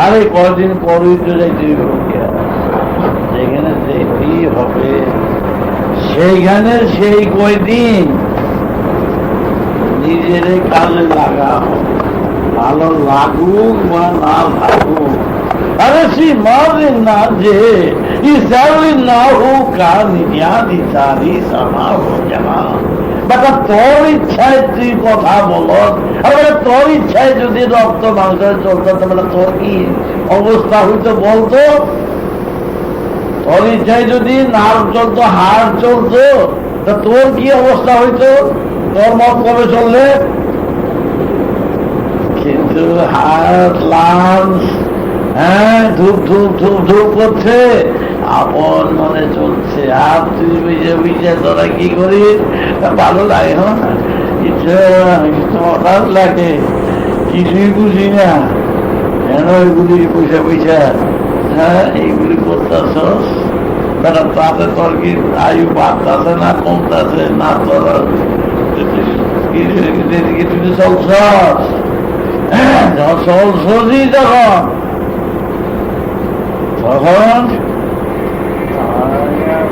আরে কদিন পরই তো যাইতে যেখানে যেতেই হবে, সেইখানে সেই কয়দিন নিজের কাজে লাগাও। ভালো লাগুক বা না লাগুক। আরে সি মারিন না যে ইসারি না হোক কানিয়া দিতারি সামা হো জানা তোর ইচ্ছায় তুই কথা তোর ইচ্ছায় যদি রক্ত মাংস চলতো তাহলে তোর কি অবস্থা হইতো বলতো? তোর ইচ্ছায় যদি চলতো তা তোর কি অবস্থা হইতো? তোর মত কবে চললে কিন্তু হাত লাঞ্চ হ্যাঁ ধূপ ধূপ ধূপ ধূপ করছে। আপন মনে চলছে। আর তুই বুঝে বুঝে তোরা কি করিস? ভালো লাগে না হঠাৎ লাগে। কিছুই বুঝি না। কেন এগুলি পয়সা পয়সা? হ্যাঁ এইগুলি করতেছস? বেটা তাতে তোর কি আয়ু বাড়তেছে না, কমতেছে না তোর তুই চলছস চলছসই তখন তখন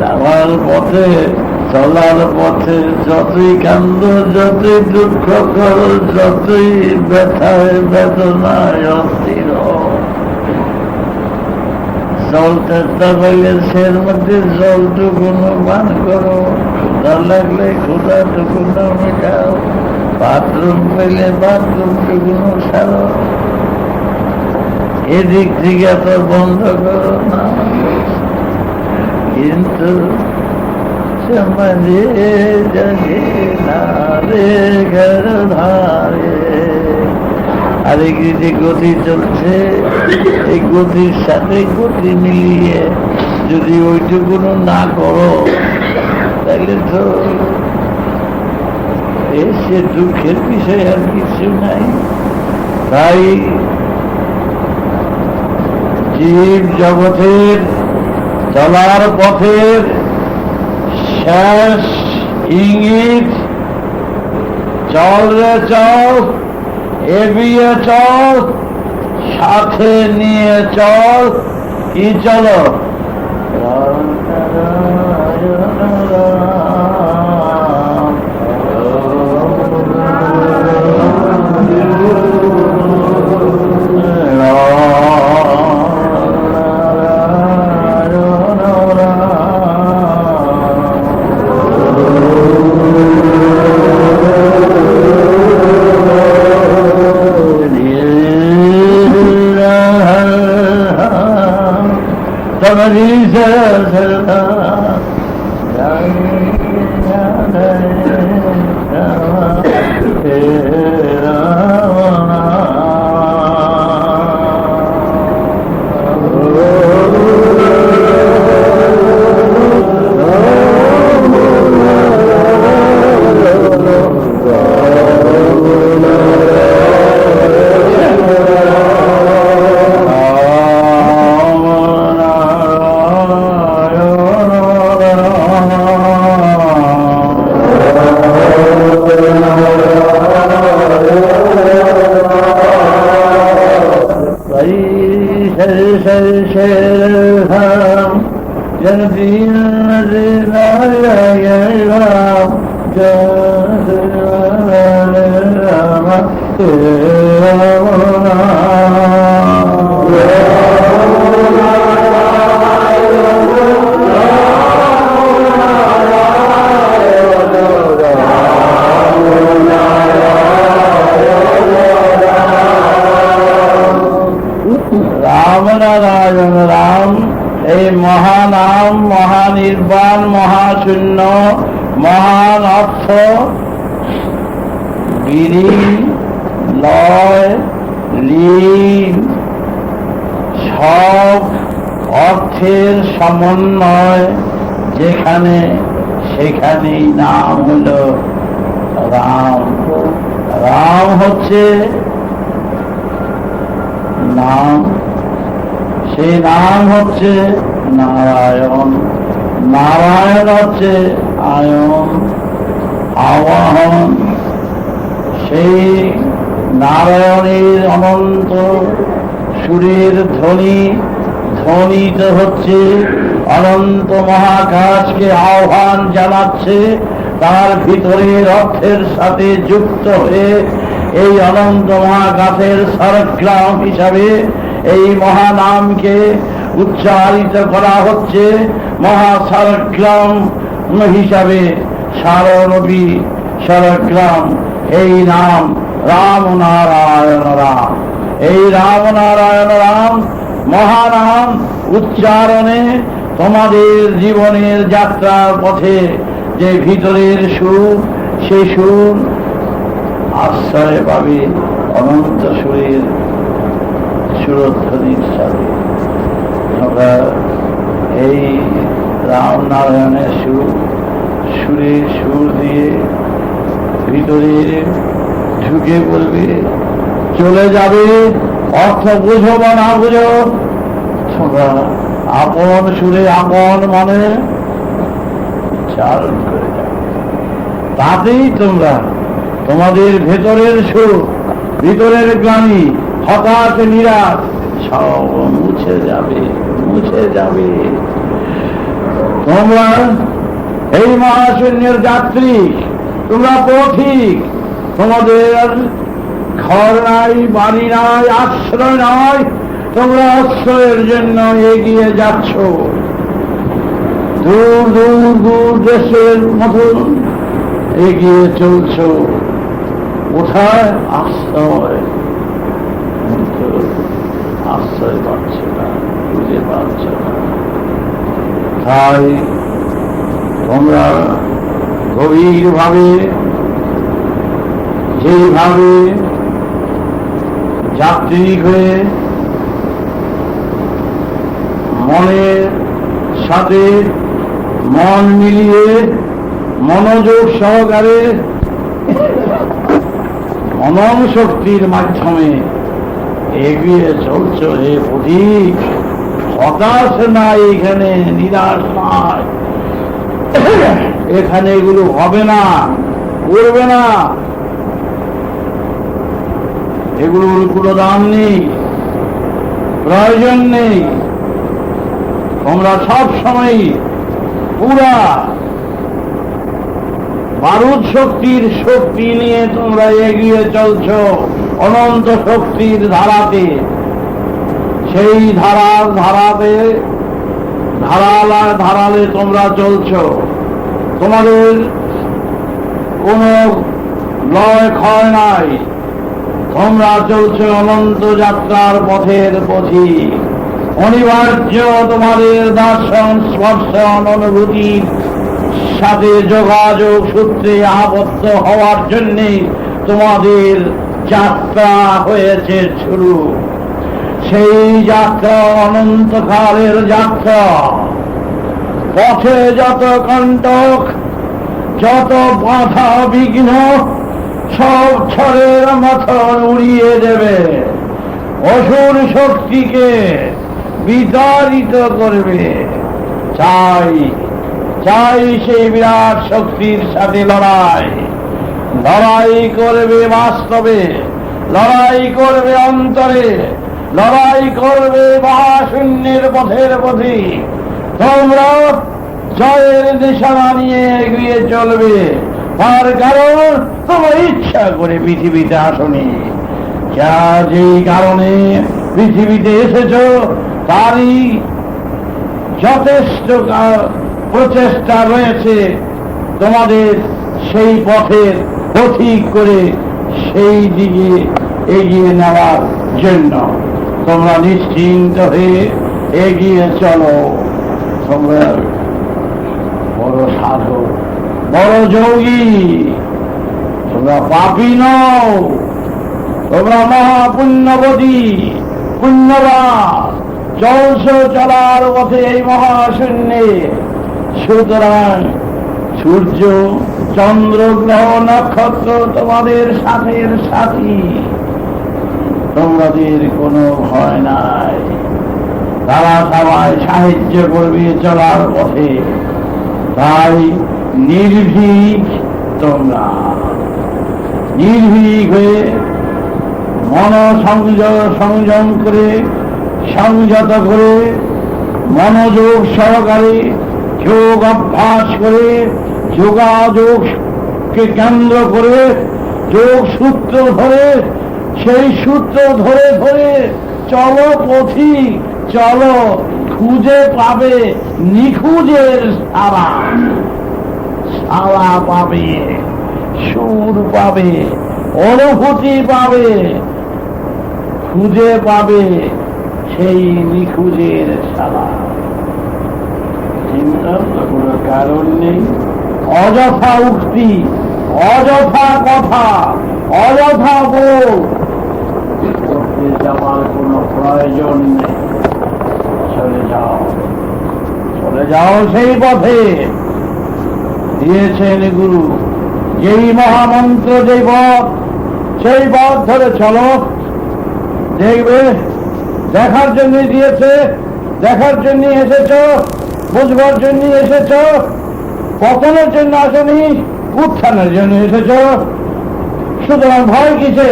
যাওয়ার পথে চলার পথে যতই কান্দ যতই দুঃখ কর যতই ব্যথায় বেদনায় অস্থির জল চেষ্টা করলে সের মধ্যে জলটুকুনো পান করো ক্ষুধা লাগলে ক্ষুধা টুকুনো মেটাও বাথরুম পেলে বাথরুম টুকুনো সারো এদিক থেকে তো বন্ধ করো না কিন্তু समझे जगे नारे घर ধারে আর এই যে গতি চলছে, এই গতির সাথে গতি মিলিয়ে যদি ওইটুকুনো না করো তাহলে তো এসে দুঃখের বিষয় আর কিছু নাই। তাই জীব জগতের চলার পথের শেষ ইঙ্গিত, চল রে চল। এগিয়ে চল সাথে নিয়ে চল কি চলো? সমন্বয় যেখানে সেখানেই নাম হল রাম। রাম হচ্ছে নাম। সেই নাম হচ্ছে নারায়ণ। নারায়ণ হচ্ছে আয়ন, আবাহন। সেই নারায়ণের অনন্ত সুরের ধ্বনি ধ্বনিত হচ্ছে, অনন্ত মহাকাশকে আহ্বান জানাচ্ছে, তার ভিতরে অর্থের সাথে যুক্ত হয়ে এই অনন্ত মহাকাশের সরগ্রাম হিসাবে এই মহানামকে উচ্চারিত করা হচ্ছে, মহাসরগ্রাম হিসাবে সারনবী সরগ্রাম। এই নাম রাম নারায়ণ রাম। এই রাম নারায়ণ রাম মহানাম উচ্চারণে তোমাদের জীবনের যাত্রার পথে যে ভিতরের সুর সে সুর আশ্রয় পাবে অনন্ত সুরের সুরধ্বনির সাথে। আমরা এই রাম নারায়ণের সুর সুরে সুর দিয়ে ভিতরে ঢুকে পড়বে, চলে যাবে। অর্থ বুঝো বা না বুঝো আপন সুরে আপন মনে তাতেই তোমরা তোমাদের ভেতরের সুর, ভিতরের গ্লানি হঠাৎ নিরাশ সব মুছে যাবে মুছে যাবে। তোমরা এই মহাশূন্যের যাত্রী, তোমরা পথিক, তোমাদের ঘর নাই, বাড়ি নাই, আশ্রয় নাই, তোমরা আশ্রয়ের জন্য এগিয়ে যাচ্ছ। দূর দূর দূর দেশের মতন এগিয়ে চলছ। কোথায়? আশ্রয়। আশ্রয় পাচ্ছ না, খুঁজে পাচ্ছ না। তাই তোমরা গভীরভাবে, যেভাবে যাত্রী হয়ে মনের সাথে মন মিলিয়ে মনোযোগ সহকারে মনন শক্তির মাধ্যমে এগিয়ে চলছ হে অধিক হতাশ না এখানে নিরাশ নাই এখানে এগুলো হবে না, করবে না। এগুলোর কোনো দাম নেই, প্রয়োজন নেই। তোমরা সব সময় পুরা বারুদ শক্তির শক্তি নিয়ে তোমরা এগিয়ে চলছ, অনন্ত শক্তির ধারাতে। সেই ধারার ধারাতে, ধারালা ধারালে তোমরা চলছ। তোমাদের কোনো লয় ক্ষয় নাই। তোমরা চলছ অনন্ত যাত্রার পথের পথি। অনিবার্য তোমাদের দর্শন, স্পর্শন, অনুভূতির সাথে যোগাযোগ সূত্রে আবদ্ধ হওয়ার জন্যে তোমাদের যাত্রা হয়েছে শুরু। সেই যাত্রা অনন্তকালের যাত্রা। পথে যত কণ্টক, যত বাধা বিঘ্ন সব ছড়ের মতন উড়িয়ে দেবে। অসুর শক্তিকে বিতাড়িত করবে। চাই চাই সেই বিরাট শক্তির সাথে লড়াই। লড়াই করবে বাস্তবে, লড়াই করবে অন্তরে, লড়াই করবে মহাশূন্যের পথের পথে। তোমরা জয়ের নিশানা নিয়ে এগিয়ে চলবে। তার কারণ তোমার ইচ্ছা করে পৃথিবীতে আসনি। যা যেই কারণে পৃথিবীতে এসেছ, তারই যথেষ্ট প্রচেষ্টা রয়েছে তোমাদের সেই পথের পথিক করে সেই দিকে এগিয়ে নেওয়ার জন্য। তোমরা নিশ্চিন্ত হয়ে এগিয়ে চলো। তোমরা বড় সাধু বড় যোগী তোমরা পাপি নও। তোমরা মহাপুণ্যবতী, পুণ্যবান চলছ চলার পথে এই মহাশূন্যে। সুতরাং সূর্য, চন্দ্র, গ্রহ, নক্ষত্র তোমাদের সাথের সাথী। তোমাদের কোনো ভয় নাই। তারা সবাই সাহায্য করবে চলার পথে। তাই নির্ভীক তোমরা। নির্ভীক হয়ে মন সংযম সংযম করে, সংযত করে, মনোযোগ সহকারে, যোগ অভ্যাস করে যোগাযোগকে কেন্দ্র করে, যোগ সূত্র ধরে, সেই সূত্র ধরে ধরে চলো পথিক, চলো খুঁজে পাবে নিখুঁজের সারা। সারা পাবে সুর পাবে, অনুভূতি পাবে, খুঁজে পাবে সেই নিখুঁজের সারা চিন্তার তো কোনো কারণ নেই? অযথা উক্তি, অযথা কথা, অযথা বল করতে যাওয়ার কোনো প্রয়োজন নেই। চলে যাও। চলে যাও সেই পথে। দিয়েছেন গুরু। যেই মহামন্ত্র, যেই পথ, সেই পথ ধরে চলো। দেখবে, দেখার জন্য দিয়েছে, দেখার জন্য এসেছ, বুঝবার জন্য এসেছ, পতনের জন্য আসেনি, উত্থানের জন্য এসেছ। সুতরাং ভয় কিসে?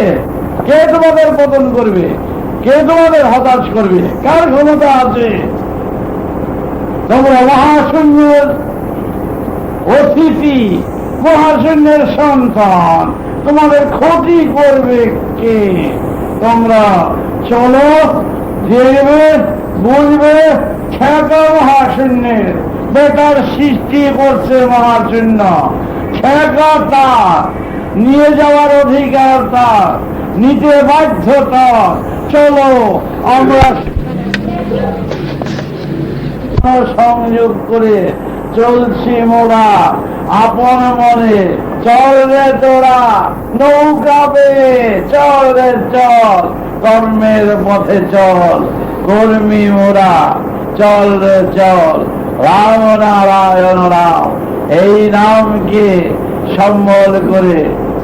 কে তোমাদের পতন করবে? কে তোমাদের হতাশ করবে? কার ক্ষমতা আছে? তোমরা মহাশূন্যের অতিথি মহাশূন্যের সন্তান। তোমাদের ক্ষতি করবে কে? তোমরা চলো দেখবে বুঝবে ছেঁকা মহাশূন্যের। বেটার সৃষ্টি করছে মহাশূন্য। ছেঁকা তার, নিয়ে যাওয়ার অধিকার তার, নিতে বাধ্যতা চলো, আমরা সংযোগ করে চলছি মোরা আপন মনে। চল রে তোরা, নৌকা পেয়ে চল রে চল, কর্মের পথে চল। কর্মী মোরা চল রে চল, রাম নারায়ণ রাম। এই নামকে সম্বল করে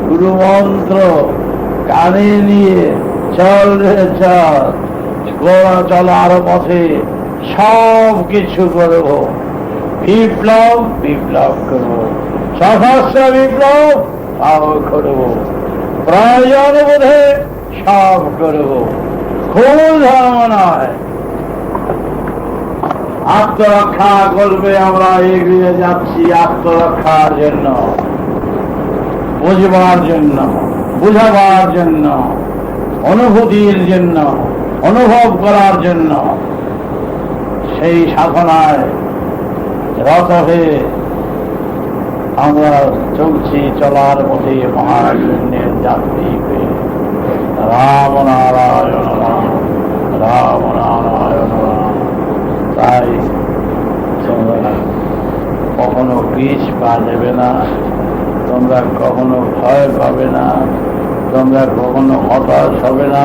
গুরু মন্ত্র কানে নিয়ে চল রে চল। চলার পথে সব কিছু করব। বিপ্লব বিপ্লব করব। সশস্ত্র বিপ্লব সব করব। প্রয়োজন বোধে সব করব। খুব ধর্ম নয় আত্মরক্ষা করবে আমরা, এগিয়ে যাচ্ছি আত্মরক্ষার জন্য। বুঝবার জন্য, বুঝাবার জন্য, অনুভূতির জন্য, অনুভব করার জন্য। সেই সাধনায় হয়ে আমরা চলছি চলার পথে মহাশূন্যের যাত্রী হয়ে। রাম নারায়ণ রাম রাম নারায়ণ রাম। তাই কখনো পিছ পা দেবে না, তোমরা কখনো ভয় পাবে না, তোমরা কখনো হতাশ হবে না।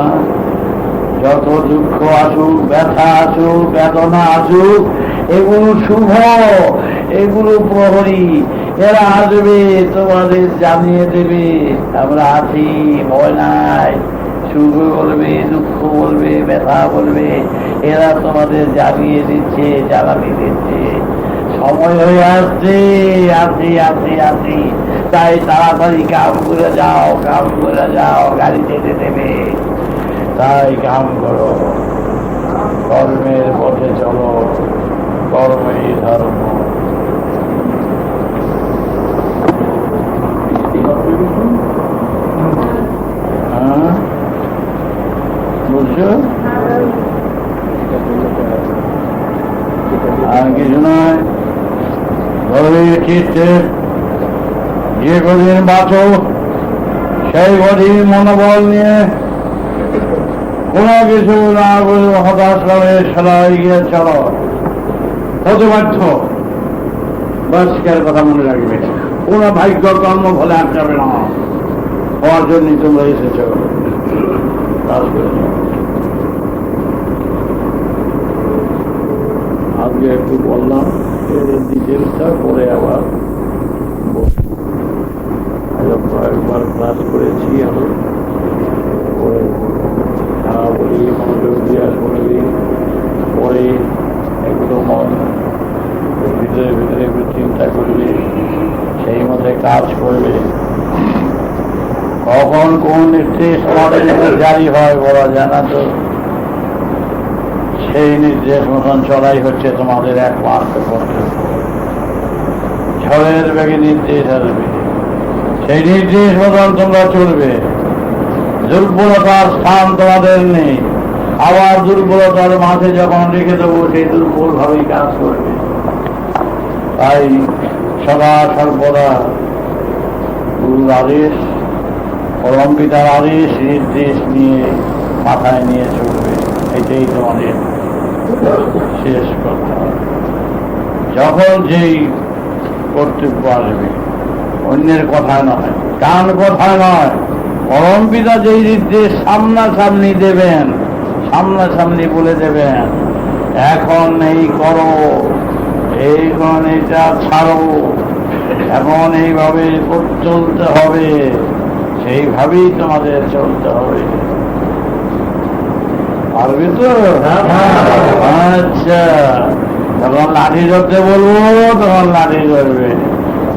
যত দুঃখ আসুক, ব্যথা আসুক, বেদনা আসুক এগুলো শুভ, এগুলো প্রহরী। এরা আসবে, তোমাদের জানিয়ে দেবে। আমরা আছি, ভয় নাই। সুখ বলবে, দুঃখ বলবে, ব্যথা বলবে। এরা তোমাদের জানিয়ে দিচ্ছে, জ্বালানি দিচ্ছে। সময় হয়ে আসছে, আসি আসি আসি। তাই তাড়াতাড়ি কাম করে যাও, কাম করে যাও, গাড়ি যেতে দেবে তাই কাম করো। কর্মের পথে চলো। কর্মেই ধর্ম হ্যাঁ? বুঝছ আর কিছু নয় গভীর চিত্তে যে কদিন বাঁচো সেই কদিন মনোবল নিয়ে কোনো কিছু না হতাশ করে সবাই গিয়ে চলো হতে বাধ্য বাসিকার কথা মনে রাখবে? কোন ভাগ্য কর্ম ফলে আটকাবে না। হওয়ার জন্যই তোমরা এসেছ। আজকে একটু বললাম ডিটেলসটা পরে আবার। আজ কয়েকবার ক্লাস করেছি আমি। পরে বলি, মনোযোগ দিয়া শুনবি পরে একদম মন ভিতরে ভিতরে একটু চিন্তা করবে সেই মধ্যে কাজ করবে কখন কোন নির্দেশ আমাদের জারি হয় বলা তো সেই নির্দেশ মতন হচ্ছে তোমাদের একমাত্র কর্তব্য ঝড়ের বেগে নির্দেশ আসবে সেই নির্দেশ মতন তোমরা চলবে দুর্বলতার স্থান তোমাদের নেই আবার দুর্বলতার মাঝে যখন রেখে দেবো, সেই দুর্বল ভাবেই কাজ করবে। তাই সদা সর্বদা গুরুর আদেশ পরম পিতার আদেশ, নির্দেশ নিয়ে মাথায় নিয়ে চলবে। এটাই তোমাদের শেষ কথা। যখন যেই কর্তব্য আসবে, অন্যের কথা নয় কান কথা নয় পিতা যেই নির্দেশ সামনাসামনি দেবেন সামনাসামনি বলে দেবেন, এখন এই করো, এইখন এটা ছাড়ো, এখন এইভাবে চলতে হবে, সেইভাবেই তোমাদের চলতে হবে। পারবে তো? আচ্ছা যখন লাঠি ধরতে বলব, তখন লাঠি ধরবে,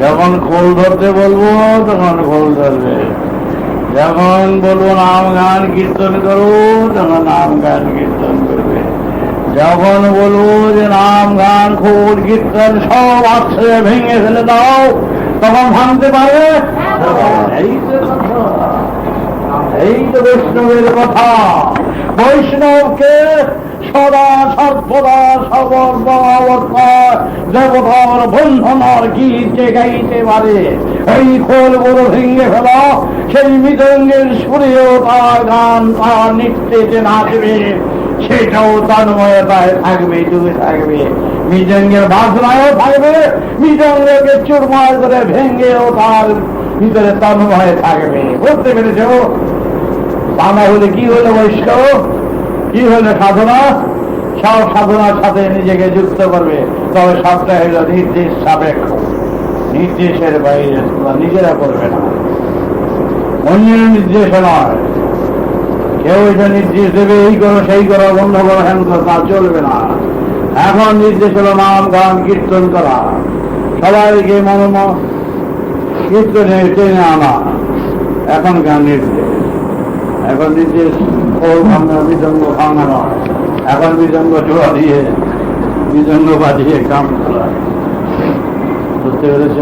যখন খোল ধরতে বলব, তখন খোল ধরবে। যখন বলব নাম গান কীর্তন করো তখন নাম গান কীর্তন করবে। যখন বলব যে নাম গান খুব কীর্তন, সব আশ্রয় ভেঙে ফেলে দাও, তখন ভাঙতে পারবে? এই তো বৈষ্ণবের কথা। বৈষ্ণবকে সদা সর্বদা সর্ব অবস্থায় দেবতার বন্ধনার গীতে গাইতে পারে। এই খোল বড় ভেঙে ফেলা, সেই মৃদঙ্গের সুরেও তার গান, তার নৃত্যেতে নাচবে। সেটাও তন্ময়তায় থাকবে, ডুবে থাকবে। মৃদঙ্গের বাসনায়ও থাকবে মৃদঙ্গকে চুরমার করে ভেঙেও তার ভিতরে তন্ময় থাকবে। বুঝতে পেরেছ? বাবা হলে কি হলো বৈষ্ণব? কি হলে সাধনা? সব সাধনার সাথে নিজেকে যুক্ত করবে। তবে সবটা হলো নির্দেশ সাপেক্ষ। নির্দেশের বাইরে তোমরা নিজেরা করবে না। অন্যের নির্দেশ নয়। কেউ এটা নির্দেশ দেবে, এই করো, সেই করো, বন্ধ করো হ্যান করো, তা চলবে না। এখন নির্দেশ হলো নাম, গান, কীর্তন করা। সবাইকে মনম কীর্তনে টেনে আনা। এখন গান নির্দেশ। এখন নির্দেশ ভাঙা মৃদঙ্গ ভাঙা নয়। এখন মৃদঙ্গ জোড়া দিয়ে মৃদঙ্গ বাজিয়ে কাম করা। বুঝতে পেরেছ?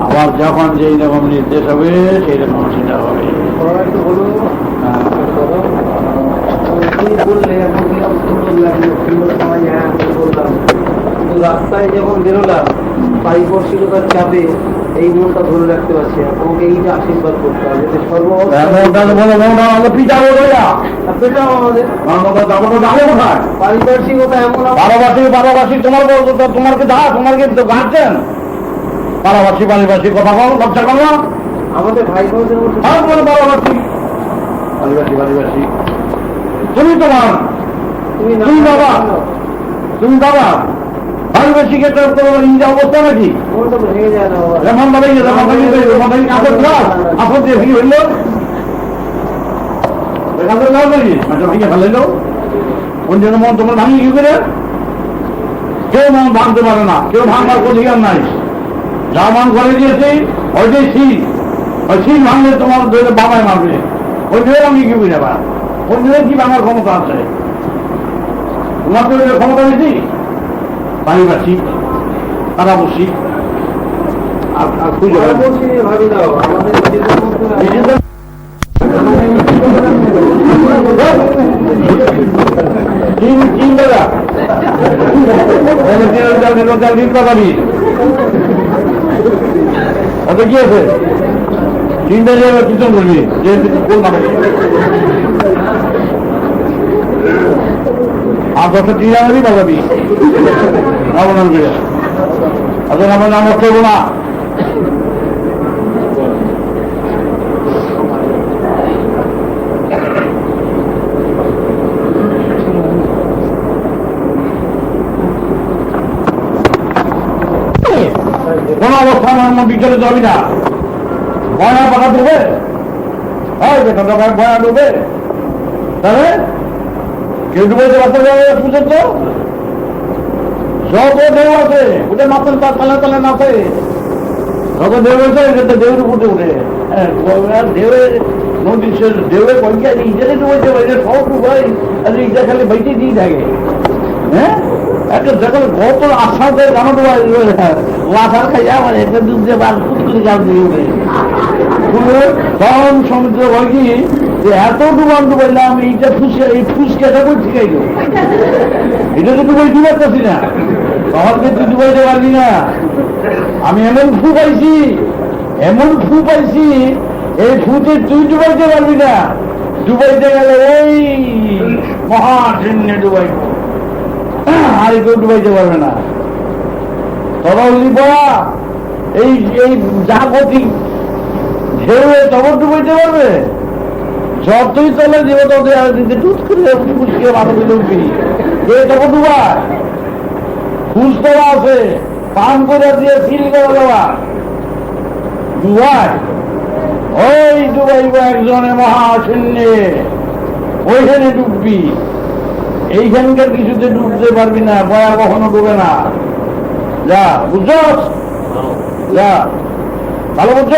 আবার যখন যেই রকম নির্দেশ হবে সেই রকম সেটা হবে। হ্যাঁ। হ্যাঁ রাস্তায় যখন বেরোলাম পারিপার্শ্বিকতার চাপে। এই মনটা ধরে রাখতে পারছি না। তোমাকে এইটা আশীর্বাদ করতে হবে যে সর্বভূত এমনটা তো বলো মনটা আমাকে পিটাবো বইয়া সেটাও আমাদের। তো যাব কোথায়? পারিপার্শ্বিকতা এমন আমার- বারোবাসী বারোবাসী তোমার বলতো তো তোমার কি দা তোমার গার্জেন? বারোবাসী বাড়িবাসী কথা বলো লজ্জা করো না। আমাদের ভাই বোনদের মধ্যে তুমি তোমার। তুমি বাবা। তুমি বাবা। বাড়িবাসীকে তোমার ইন্ডিয়া অবস্থা নাকি? মনটা তো ভেঙে যায় না বাবা রেমন বাড়ি রেমন বাড়ি রেমন বাড়ি কাপড় দাও কাপড় দিয়ে ভেঙে ফেলল কাপড় দাও নাকি আচ্ছা ভেঙে ফেলে অন্যের মন তোমার ভাঙি কি করে কেউ মন ভাঙতে পারে না কেউ ভাঙবার অধিকার নাই যা মন করে দিয়েছে ওইটাই শীত ওই শীত ভাঙলে তোমার ধরে বাবায় মারবে ওই ধরে আমি কি পার ওই ধরে কি ভাঙার ক্ষমতা আছে তোমার তো ক্ষমতা বেশি তারাবসী আর আর খুঁজে করবি যে কোন নামে পাঁচ বছর যাবি বাজাবি আমার নাম হচ্ছে না অবস্থা আমার বিকেলে যাবি না। বয়া পাকা দেবে? হয় বেটা টাকা বয়া দেবে? তাহলে কেউ ডুবাইতে পারতে যাবে পুজোর তো? যত ঢেউ আছে ওটা মাথেন তার তালে তালে নাচে যত ঢেউ আছে এটা ঢেউর উপরে উঠে। হ্যাঁ ঢেউয়ে নদী ঢেউয়ে কইকে ইজেরে ডুবাইতে পারে সব ডুবাই আর ইটা খালি বাইতে দিয়ে থাকে। হ্যাঁ? একটা যখন কত আশা দেয় জানো ডুবাই আমার একটা দুধ দিয়ে বার ফুট করে জাল দিয়ে তখন সমুদ্র কি? যে এত ডুবান ডুবাইলাম এইটা এই ঠিকাই গো এটা তো ডুবাই না। তখন কিন্তু না। আমি এমন ফু পাইছি, এমন ফু পাইছি, এই ফুতে তুই ডুবাইতে পারবি না। ডুবাইতে গেলে ওই মহাশূন্যে ডুবাইব। আর কেউ ডুবাইতে পারবে না। তবে লিপা এই এই যতই তলে দিব তত আর দেওয়া আছে, পান করে দিয়ে সিল করে দেওয়া। ডুবায়। ওই ডুবাইব একজনে মহাশূন্যে। ওইখানে ডুববি। এইখানকার কিছুতে ডুবতে পারবি না বয়া কখনো ডুবে না। যা বুঝছ? যা ভালো বুঝছ?